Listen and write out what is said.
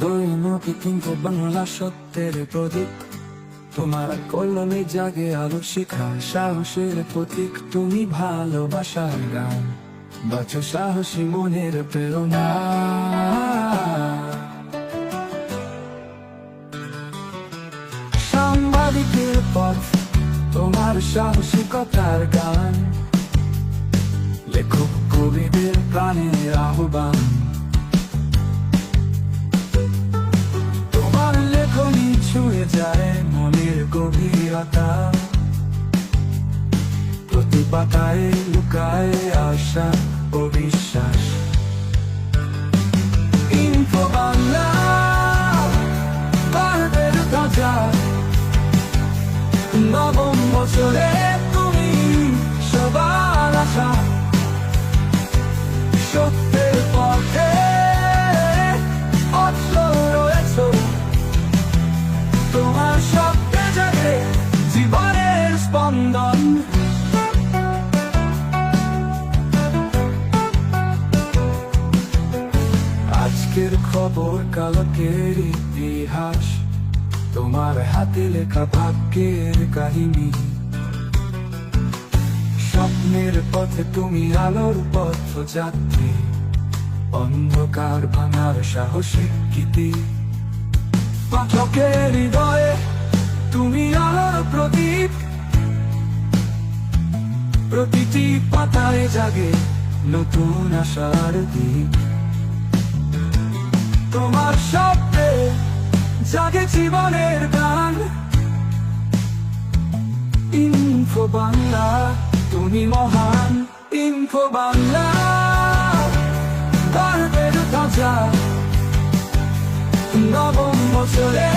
দৈনকি কিন্তু বাংলা সত্যের প্রদীপ তোমার কলমে জাগে আলো, শিখা সাহসের প্রতীক। তুমি ভালোবাসার গান, বাঁচো সাহসী মনের প্রেরণা। সাংবাদিকের পথ, তোমার সাহসিকতার গান। লেখক কবিদের প্রাণের আহ্বান। গভীরতা প্রতি পাতায় লুকায় আশা ও বিশ্বাস। ইনফো বাংলা, ভারতের ধ্বজা। নবম বছরে তুমি সবার আশা। আজকের খবর কালকের ইতিহাস। তোমার হাতে লেখা ভাগ্যের কাহিনী। স্বপ্নের পথে তুমি আলোর পথ যাত্রী। অন্ধকার ভাঙার সাহসিক গীতি পাঠকের হৃদয়ে তুমি আলোর প্রদীপ। প্রতিটি পাতায় জাগে নতুন আশার দ্বীপ তোমার শব্দে জাগে জীবনের গান। ইনফো বাংলা, তুমি মহান ইনফো বাংলা। গর্বের তাজা নবম বছরে